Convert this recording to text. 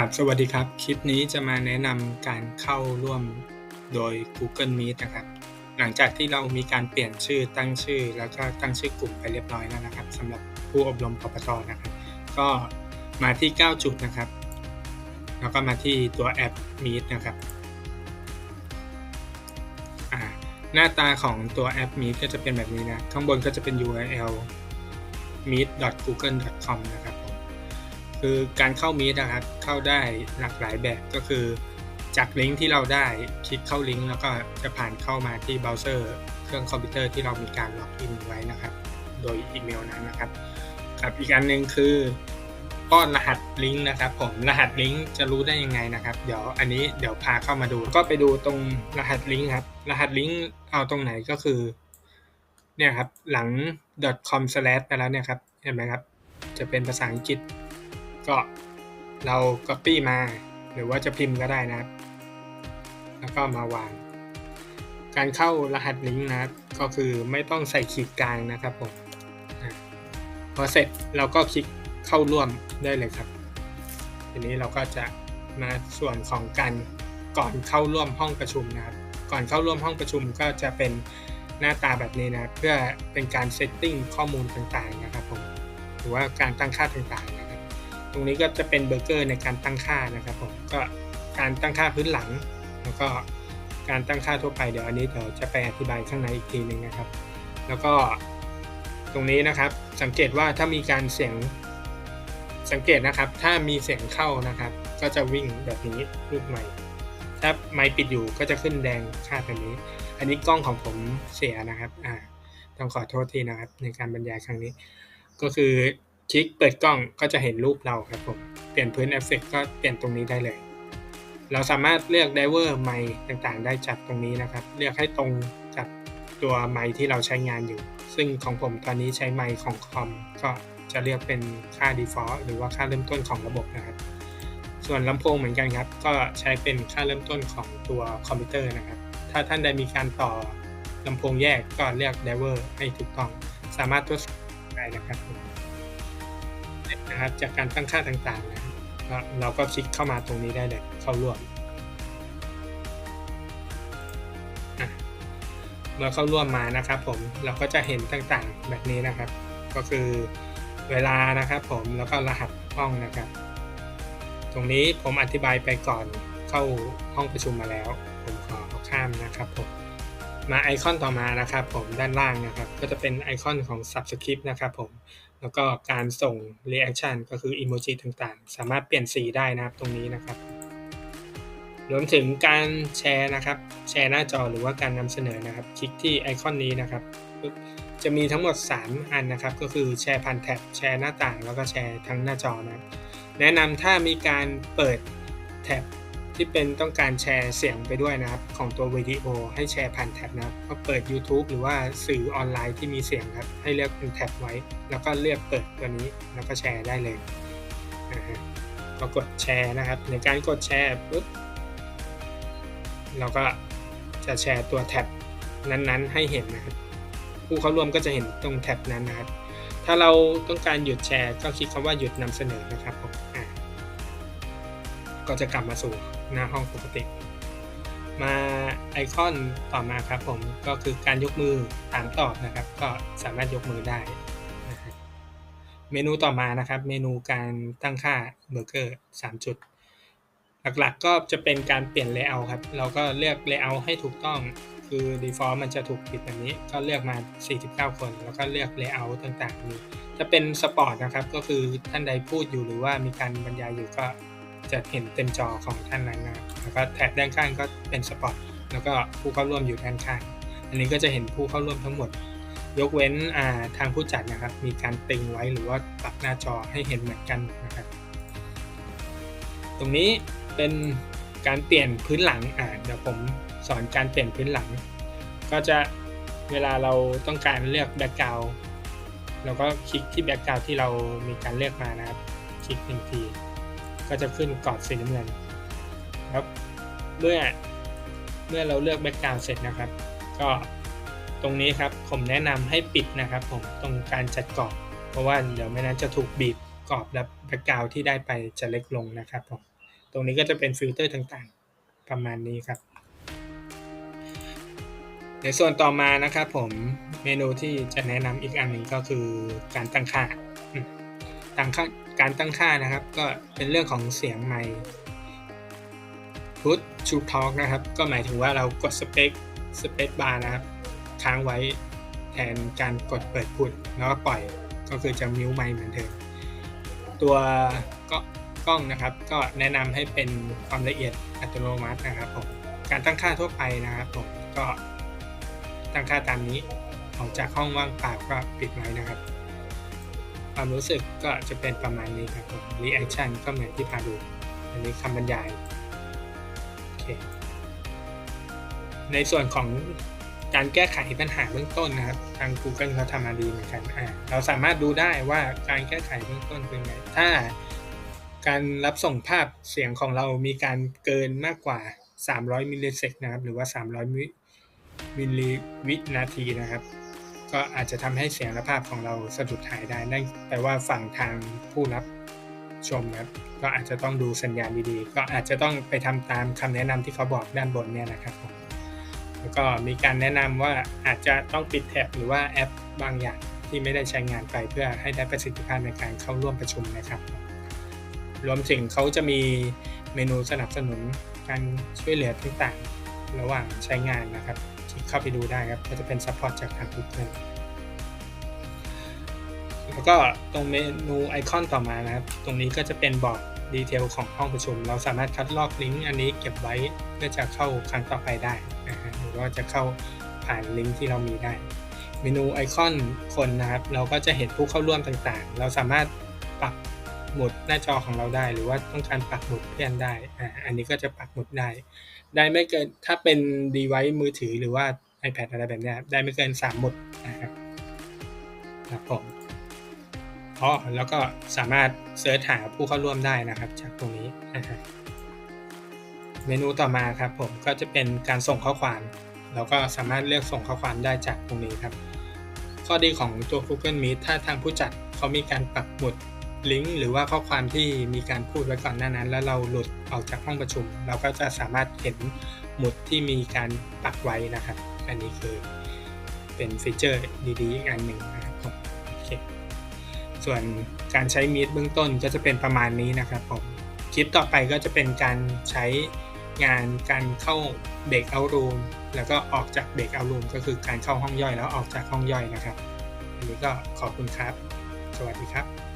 ครับ สวัสดีครับ คลิปนี้จะมาแนะนำการเข้าร่วมโดย Google Meet นะครับ หลังจากที่เรามีการเปลี่ยนชื่อตั้งชื่อ แล้วก็ตั้งชื่อกลุ่มไปเรียบร้อยแล้วนะครับสำหรับผู้อบรมปปตนะครับ ก็มาที่ 9 จุดนะครับ แล้วก็มาที่ตัวแอป Meet นะครับหน้าตาของตัวแอป Meet ก็จะเป็นแบบนี้นะ ข้างบนก็จะเป็น URL meet.google.com นะครับ คือการเข้า Meet นะครับเข้าได้หลากหลายแบบก็คือ จากลิงก์ที่เราได้คลิกเข้าลิงก์แล้วก็จะผ่านเข้ามาที่เบราว์เซอร์เครื่องคอมพิวเตอร์ที่เรามีการล็อกอินไว้นะครับ โดยอีเมลนั้นนะครับกับอีกอันหนึ่งคือป้อนรหัสลิงก์นะครับผมรหัสลิงก์จะรู้ได้ยังไงนะครับเดี๋ยวอันนี้เดี๋ยวพาเข้ามาดู ก็ไปดูตรงรหัสลิงก์ครับรหัสลิงก์เอาตรงไหนก็คือเนี่ยครับหลัง .com/ ไปแล้วเนี่ยครับเห็นไหมครับจะเป็นภาษาอังกฤษ ก็เรา Copy มา หรือว่าจะพิมพ์ก็ได้นะครับ แล้วก็มาวาง การเข้ารหัสลิงก์นะครับ ก็คือไม่ต้องใส่ขีดกลางนะครับผมพอเสร็จเราก็คลิกเข้าร่วมได้เลยครับ ทีนี้เราก็จะมาส่วนของการก่อนเข้าร่วมห้องประชุมนะครับ ก่อนเข้าร่วมห้องประชุมก็จะเป็นหน้าตาแบบนี้นะเพื่อเป็นการเซตติ้งข้อมูลต่างๆนะครับผมหรือว่าการตั้งค่าต่างๆ ตรงนี้ก็จะเป็นเบอร์เกอร์ในการตั้งค่านะครับผมก็การตั้งค่าพื้นหลัง แล้วก็การตั้งค่าทั่วไปเดี๋ยวอันนี้เดี๋ยวจะไปอธิบายข้างในอีกทีหนึ่งนะครับ แล้วก็ตรงนี้นะครับสังเกตว่าถ้ามีการเสียงสังเกตนะครับ ถ้ามีเสียงเข้านะครับ ก็จะวิ่งแบบนี้รูปใหม่ถ้าไมค์ปิดอยู่ก็จะขึ้นแดงค่าแบบนี้ อันนี้กล้องของผมเสียนะครับอ่าต้องขอโทษทีนะครับ ในการบรรยายครั้งนี้ ก็คือ คลิกเปิดกล้องก็จะเห็นรูปเราครับผม เปลี่ยนพื้นเอฟเฟกก็เปลี่ยนตรงนี้ได้เลย เราสามารถเลือกไดเวอร์ไมค์ต่างๆ ได้จากตรงนี้นะครับ เลือกให้ตรงกับตัวไมค์ที่เราใช้งานอยู่ ซึ่งของผมตอนนี้ใช้ไมค์ของคอมก็จะเลือกเป็นค่า default หรือว่าค่าเริ่มต้นของระบบนะครับ ส่วนลำโพงเหมือนกันครับ ก็ใช้เป็นค่าเริ่มต้นของตัวคอมพิวเตอร์นะครับ ถ้าท่านใดมีการต่อลำโพงแยกก็เลือกไดเวอร์ให้ถูกต้อง สามารถตรวจสอบได้นะครับ นะครับจากการตั้งค่าต่างๆนะครับเราก็คลิกเข้ามาตรงนี้ได้เลยเข้าร่วม เมื่อเข้าร่วมมานะครับผมเราก็จะเห็นต่างๆแบบนี้นะครับ ก็คือเวลานะครับผมแล้วก็รหัสห้องนะครับ ตรงนี้ผมอธิบายไปก่อนเข้าห้องประชุมมาแล้ว ผมขอข้ามนะครับผมมาไอคอนต่อมานะครับผมด้านล่างนะครับ ก็จะเป็นไอคอนของ Subscript นะครับผม แล้วก็การส่ง reaction ก็คืออิโมจิต่างๆ สามารถเปลี่ยนสีได้นะครับตรงนี้นะครับ รวมถึงการแชร์นะครับ แชร์หน้าจอหรือว่าการนำเสนอนะครับ คลิกที่ไอคอนนี้นะครับ จะมีทั้งหมด 3 อันนะครับ ก็คือแชร์ผ่านแท็บแชร์หน้าต่าง แล้วก็แชร์ทั้งหน้าจอนะครับ แนะนำถ้ามีการเปิดแท็บ ที่เป็นต้องการแชร์เสียงไปด้วยนะครับ ของตัววิดีโอให้แชร์ผ่านแท็บนะครับก็เปิด YouTube หรือว่าสื่อออนไลน์ที่มีเสียงครับ ให้เลือกเป็นแท็บไว้ แล้วก็เลือกเปิดตัวนี้แล้วก็แชร์ได้เลยก็กดแชร์นะครับ ในการกดแชร์ปุ๊บเราก็จะแชร์ตัวแท็บนั้นๆ ให้เห็นนะครับ ผู้เข้าร่วมก็จะเห็นตรงแท็บนั้นนะครับ ถ้าเราต้องการหยุดแชร์ก็คลิกคำว่าหยุดนำเสนอนะครับผม ก็จะกลับมาสู่หน้าห้องปกติ มาไอคอนต่อมาครับผมก็คือการยกมือถามตอบนะครับ ก็สามารถยกมือได้นะครับเมนูต่อมานะครับ เมนูการตั้งค่าเบอร์เกอร์3จุด หลักๆก็จะเป็นการเปลี่ยนเลเยอร์ครับ เราก็เลือกเลเยอร์ให้ถูกต้องคือ default มันจะถูกปิดแบบนี้ก็เลือกมา 49 คน แล้วก็เลือกเลเยอร์ต่างๆนี้จะเป็นสปอร์ตนะครับ ก็คือท่านใดพูดอยู่หรือว่ามีการบรรยายอยู่ก็ จะเห็นเต็มจอของท่านนั้นนะแล้วก็แถบด้านข้างก็เป็นสปอตแล้วก็ผู้เข้าร่วมอยู่ด้านข้าง อันนี้ก็จะเห็นผู้เข้าร่วมทั้งหมด ยกเว้นทางผู้จัดนะครับ มีการตึงไว้หรือว่าปรับหน้าจอให้เห็นเหมือนกันนะครับ ตรงนี้เป็นการเปลี่ยนพื้นหลังอ่าเดี๋ยวผมสอนการเปลี่ยนพื้นหลัง ก็จะเวลาเราต้องการเลือกแบ็กกราวเราก็คลิกที่แบ็กกราวที่เรามีการเลือกมานะครับ คลิกหนึ่งที ก็จะขึ้นกรอบสีน้ำเงินครับเมื่อเมื่อเราเลือกแบ็กกราวด์เสร็จนะครับ ก็ตรงนี้ครับผมแนะนำให้ปิดนะครับ ผมตรงการจัดกรอบ เพราะว่าเดี๋ยวไม่นั้นจะถูกบีบกรอบและแบ็กกราวด์ที่ได้ไปจะเล็กลงนะครับผมตรงนี้ก็จะเป็นฟิลเตอร์ต่างๆ ประมาณนี้ครับในส่วนต่อมานะครับผมเมนูที่จะแนะนำอีกอันหนึ่งก็คือการตั้งค่าตั้งค่า การตั้งค่านะครับ ก็เป็นเรื่องของเสียงไมค์ put to talk นะครับ ก็หมายถึงว่าเรากดสเปคสเปคบาร์นะครับ ค้างไว้แทนการกดเปิดพูดแล้วก็ปล่อยก็คือจะมิวไมค์เหมือนเดิมตัวก็กล้องนะครับ ก็แนะนำให้เป็นความละเอียดอัตโนมัตินะครับผมการตั้งค่าทั่วไปนะครับผมก็ตั้งค่าตามนี้ออกจากห้องว่างเปล่าก็ปิดไว้นะครับ ความรู้สึกก็จะเป็นประมาณนี้ครับผม reaction ก็เหมือนที่พาดู อันนี้คำบรรยายโอเคในส่วนของการแก้ไขปัญหาเบื้องต้นนะครับ ทาง Google เขาทำมาดีเหมือนกันอ่าเราสามารถดูได้ว่าการแก้ไขเบื้องต้นเป็นไง ถ้าการรับส่งภาพเสียงของเรามีการเกินมากกว่า 300มิลลิเซกนะครับ หรือว่า 300 มิลลิวินาทีนะครับ ก็อาจจะทำให้เสียงและภาพของเราสะดุดหายได้นั่นแปลว่าฝั่งทางผู้รับชมนะครับก็อาจจะต้องดูสัญญาณดีๆ ก็อาจจะต้องไปทำตามคำแนะนำที่เขาบอกด้านบนเนี่ยนะครับผมแล้วก็มีการแนะนำว่าอาจจะต้องปิดแท็บหรือว่าแอปบางอย่างที่ไม่ได้ใช้งานไปเพื่อให้ได้ประสิทธิภาพในการเข้าร่วมประชุมนะครับ รวมถึงเขาจะมีเมนูสนับสนุนการช่วยเหลือต่างๆ ระหว่างใช้งานนะครับ เข้าไปดูได้ครับก็จะเป็นซัพพอร์ตจากทาง Google แล้วก็ตรงเมนูไอคอนต่อมานะครับ ตรงนี้ก็จะเป็นบอกดีเทลของห้องประชุม เราสามารถคัดลอกลิงก์อันนี้เก็บไว้เพื่อจะเข้าครั้งต่อไปได้นะฮะหรือว่าจะเข้าผ่านลิงก์ที่เรามีได้ เมนูไอคอนคนนะครับ เราก็จะเห็นผู้เข้าร่วมต่างๆ เราสามารถปัก หมุดหน้าจอของเราได้ หรือว่าต้องการปักหมุดเพื่อนได้อ่าอันนี้ก็จะปักหมุดได้ ได้ไม่เกินถ้าเป็น device มือถือหรือว่า iPad อะไรแบบนี้ได้ไม่เกิน 3 หมุดนะครับครับผมอ๋อแล้วก็สามารถเสิร์ชหาผู้เข้าร่วมได้นะครับ จากตรงนี้นะฮะเมนูต่อมาครับผมก็จะเป็นการส่งข้อความเราก็สามารถเลือกส่งข้อความได้จากตรงนี้ครับ ข้อดีของตัว Google Meet ถ้าทางผู้จัดเขามีการปักหมุด ลิงก์หรือว่าข้อความที่มีการพูดไว้ก่อนหน้านั้น แล้วเราหลุดออกจากห้องประชุม เราก็จะสามารถเห็นหมุดที่มีการปักไว้นะครับ อันนี้คือเป็นฟีเจอร์ดีๆอีกอันหนึ่งนะครับผมโอเคส่วนการใช้มีดเบื้องต้นก็จะเป็นประมาณนี้นะครับผมคลิปต่อไปก็จะเป็นการใช้งานการเข้าเบรกเอารูมแล้วก็ออกจากเบรกเอารูมก็คือการเข้าห้องย่อยแล้วออกจากห้องย่อยนะครับ อันนี้ก็ขอบคุณครับ สวัสดีครับ